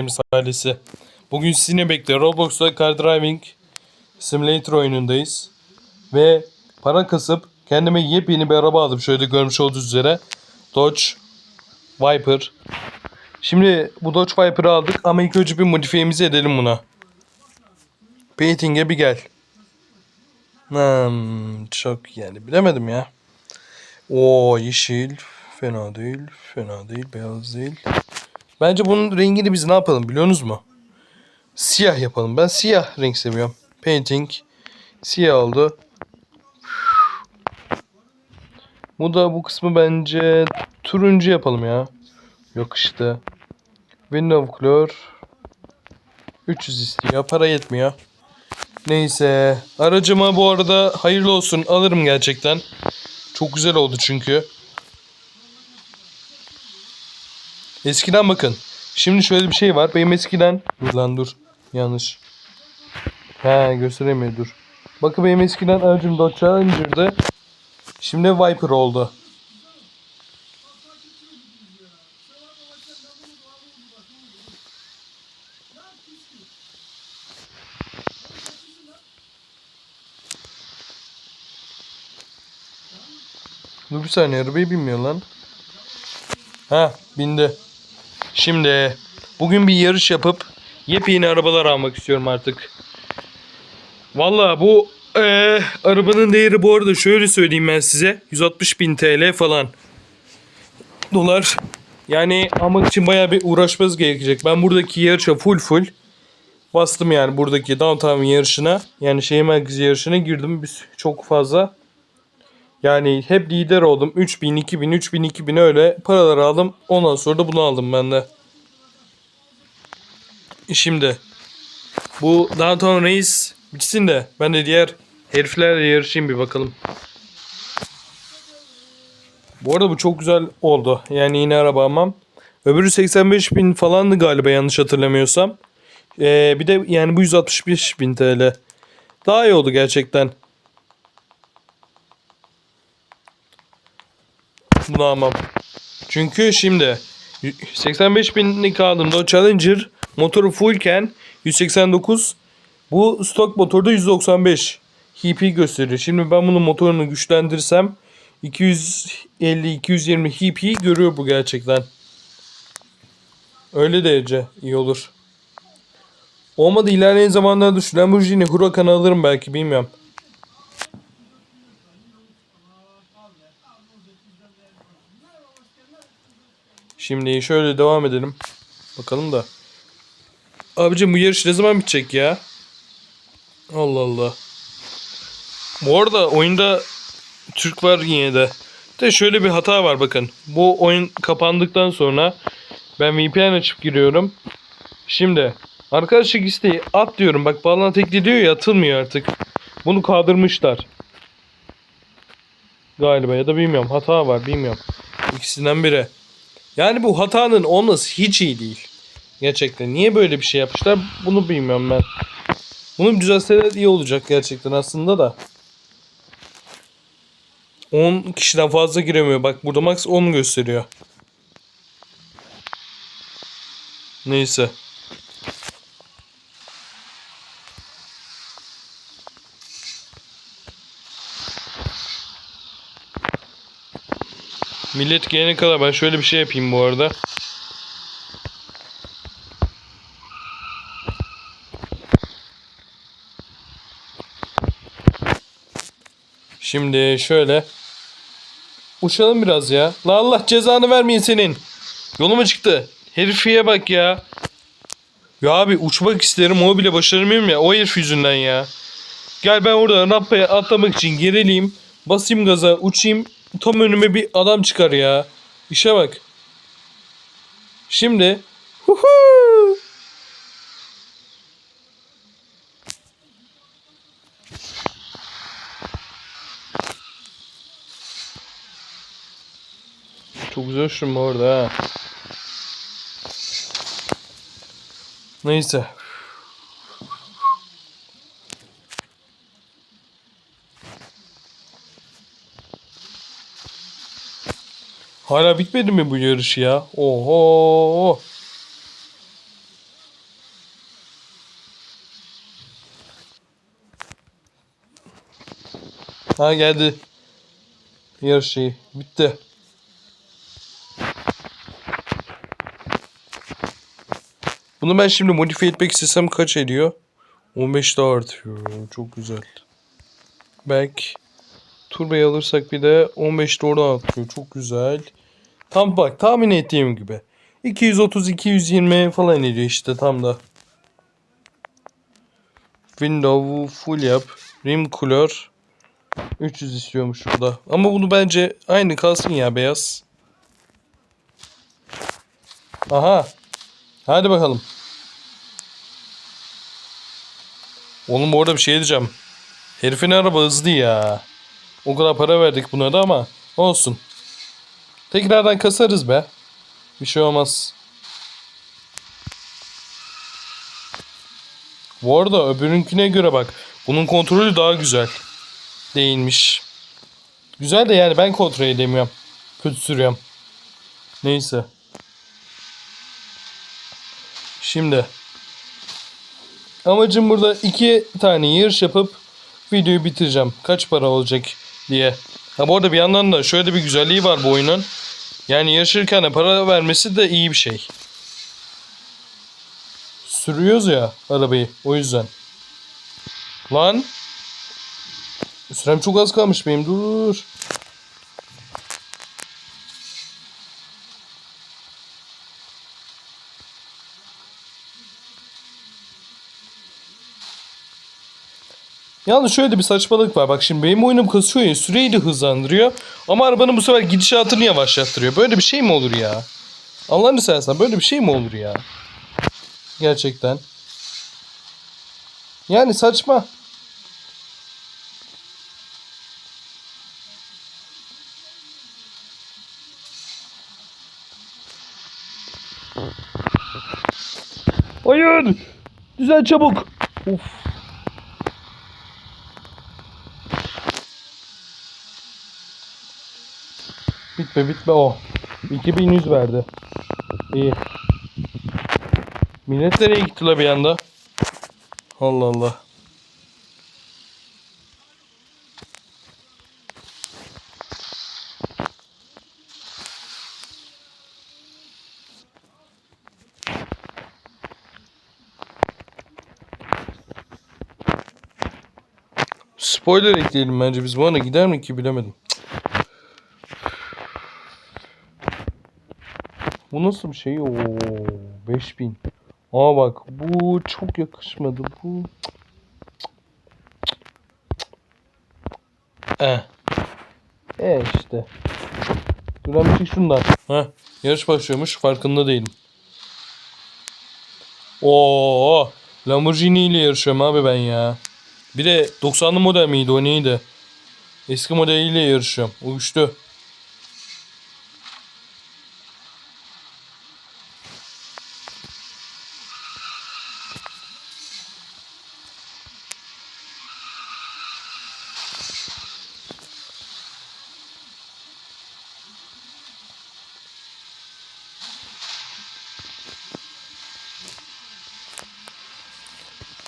Games ailesi. Bugün sizinle birlikte Roblox'ta Car Driving Simulator oyunundayız. Ve para kasıp kendime yepyeni bir araba aldım. Şöyle görmüş olduğunuz üzere. Dodge Viper. Şimdi bu Dodge Viper'ı aldık ama ilk önce bir modifiyemizi edelim buna. Painting'e bir gel. Hmm, çok yani bilemedim ya. O yeşil fena değil, fena değil, beyaz değil. Bence bunun rengini biz ne yapalım biliyorsunuz mu? Siyah yapalım. Ben siyah renk seviyorum. Painting siyah oldu. Bu da bu kısmı bence turuncu yapalım ya. Yok işte. Window color 300 istiyor. Para yetmiyor. Neyse. Aracıma bu arada hayırlı olsun. Alırım gerçekten. Çok güzel oldu çünkü. Eskiden bakın. Şimdi şöyle bir şey var. Benim eskiden... Dur lan dur. Yanlış. He gösteremiyor dur. Bakın benim eskiden aracım Dodge Challenger'dı. Şimdi Viper oldu. Dur bir saniye arabayı bilmiyor lan. Ha bindi. Şimdi bugün bir yarış yapıp yepyeni arabalar almak istiyorum artık. Valla bu eee, arabanın değeri bu arada şöyle söyleyeyim ben size. 160 bin TL falan. Dolar. Yani almak için baya bir uğraşmanız gerekecek. Ben buradaki yarışa full full bastım yani buradaki downtown yarışına. Yani şehir merkezi yarışına girdim. Biz çok fazla. Yani hep lider oldum. 3000, 2000, 3000, 2000 öyle paralar aldım. Ondan sonra da bunu aldım ben de. Şimdi bu Downtown Race bitsin de ben de diğer heriflerle yarışayım bir bakalım. Bu arada bu çok güzel oldu. Yani yine araba almam. Öbürü 85 bin falandı galiba yanlış hatırlamıyorsam. Ee, bir de yani bu 165 bin TL. Daha iyi oldu gerçekten. Bunu almam. Çünkü şimdi 85 binlik aldığımda o Challenger motoru fullken 189 bu stok motorda 195 HP gösteriyor. Şimdi ben bunun motorunu güçlendirsem 250-220 HP görüyor bu gerçekten. Öyle derece iyi olur. Olmadı ilerleyen zamanlarda şu Lamborghini Huracan'ı alırım belki bilmiyorum. Şimdi şöyle devam edelim. Bakalım da. Abicim bu yarış ne zaman bitecek ya? Allah Allah. Bu arada oyunda Türk var yine de. De şöyle bir hata var bakın. Bu oyun kapandıktan sonra ben VPN açıp giriyorum. Şimdi arkadaşlık isteği at diyorum. Bak bağlantı ekli diyor ya atılmıyor artık. Bunu kaldırmışlar. Galiba ya da bilmiyorum. Hata var bilmiyorum. İkisinden biri. Yani bu hatanın olması hiç iyi değil. Gerçekten. Niye böyle bir şey yapmışlar bunu bilmiyorum ben. Bunu düzelseler iyi olacak gerçekten aslında da. 10 kişiden fazla giremiyor. Bak burada max 10 gösteriyor. Neyse. Millet gelene kadar ben şöyle bir şey yapayım bu arada. Şimdi şöyle. Uçalım biraz ya. La Allah cezanı vermeyin senin. Yoluma çıktı. Herifiye bak ya. Ya abi uçmak isterim o bile başaramıyorum ya. O herif yüzünden ya. Gel ben orada rampaya atlamak için gerileyim. Basayım gaza uçayım. Tam önüme bir adam çıkar ya. İşe bak. Şimdi. Huhu. Çok güzel uçtum orada ha. Neyse. Hala bitmedi mi bu yarış ya? Oho. Ha geldi. Yarış şeyi. Bitti. Bunu ben şimdi modifiye etmek istesem kaç ediyor? 15 daha artıyor. Çok güzel. Belki turbayı alırsak bir de 15 doğru artıyor. Çok güzel. Tam bak tahmin ettiğim gibi. 230-220 falan ediyor işte tam da. Window full yap. Rim color 300 istiyormuş burada. Ama bunu bence aynı kalsın ya beyaz. Aha. Hadi bakalım. Oğlum orada bir şey diyeceğim. Herifin araba hızlı ya. O kadar para verdik buna da ama olsun. Tekrardan kasarız be. Bir şey olmaz. Bu arada öbürünküne göre bak. Bunun kontrolü daha güzel. Değilmiş. Güzel de yani ben kontrol edemiyorum. Kötü sürüyorum. Neyse. Şimdi. Amacım burada iki tane yarış yapıp videoyu bitireceğim. Kaç para olacak diye. Ha bu arada bir yandan da şöyle bir güzelliği var bu oyunun. Yani yarışırken para vermesi de iyi bir şey. Sürüyoruz ya arabayı o yüzden. Lan. Sürem çok az kalmış benim dur. Yalnız şöyle de bir saçmalık var. Bak şimdi benim oyunum kasıyor ya süreyi hızlandırıyor. Ama arabanın bu sefer gidişatını yavaşlattırıyor. Böyle bir şey mi olur ya? Allah'ını seversen böyle bir şey mi olur ya? Gerçekten. Yani saçma. Hayır. Düzel çabuk. Of. Bitme bitme o. 2100 verdi. İyi. Millet nereye gitti la bir anda? Allah Allah. Spoiler ekleyelim bence biz bu ana gider mi ki bilemedim. Bu nasıl bir şey? Oo, 5000. Aa bak bu çok yakışmadı. Bu Eh. E işte. Şey şundan. Heh. Yarış başlıyormuş. Farkında değilim. Oo, Lamborghini ile yarışıyorum abi ben ya. Bir de 90'lı model miydi o neydi? Eski modeliyle yarışıyorum. Uyuştu.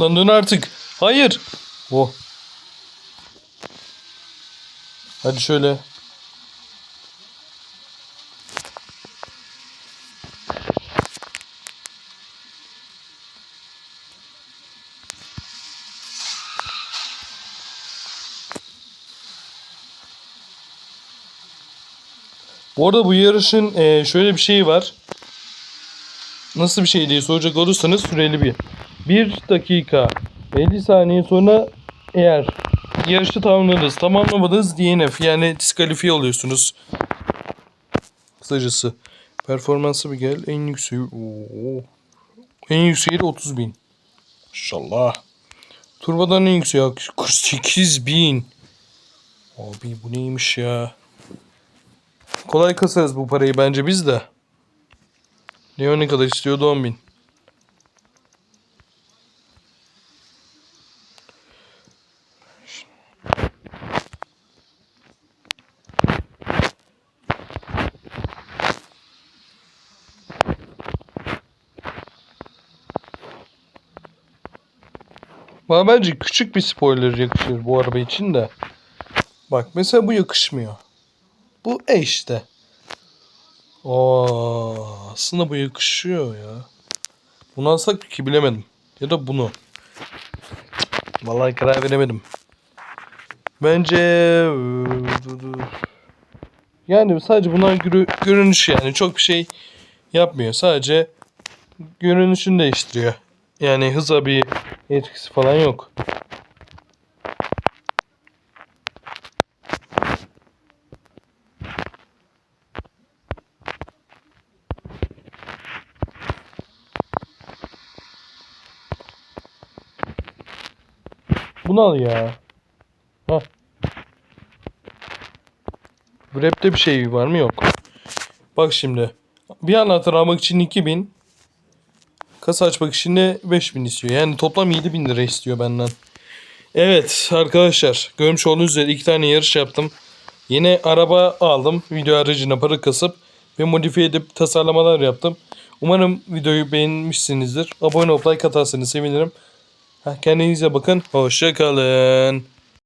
Lan dön artık. Hayır. Oh. Hadi şöyle. Bu arada bu yarışın eee, şöyle bir şeyi var. Nasıl bir şey diye soracak olursanız süreli bir. 1 dakika 50 saniye sonra eğer yarışı tamamladınız, tamamlamadınız DNF yani diskalifiye oluyorsunuz. Kısacası. Performansı bir gel. En yükseği. En yükseği de 30 bin. İnşallah. Turbodan en yüksek 48 bin. Abi bu neymiş ya? Kolay kasarız bu parayı bence biz de. Leo ne kadar istiyordu 10 bin. Bana bence küçük bir spoiler yakışır bu araba için de. Bak mesela bu yakışmıyor. Bu E işte. Aa, aslında bu yakışıyor ya. Bunu alsak ki bilemedim. Ya da bunu. Vallahi karar veremedim. Bence yani sadece bunlar görü- görünüş yani çok bir şey yapmıyor. Sadece görünüşünü değiştiriyor. Yani hıza bir etkisi falan yok. Bunu al ya. Bu rapte bir şey var mı? Yok. Bak şimdi. Bir anahtar almak için 2000. Kasa açmak için de 5000 istiyor. Yani toplam 7000 lira istiyor benden. Evet arkadaşlar. Görmüş olduğunuz üzere iki tane yarış yaptım. Yine araba aldım. Video aracına para kasıp ve modifiye edip tasarlamalar yaptım. Umarım videoyu beğenmişsinizdir. Abone olup like atarsanız sevinirim. Kendinize bakın. Hoşça kalın.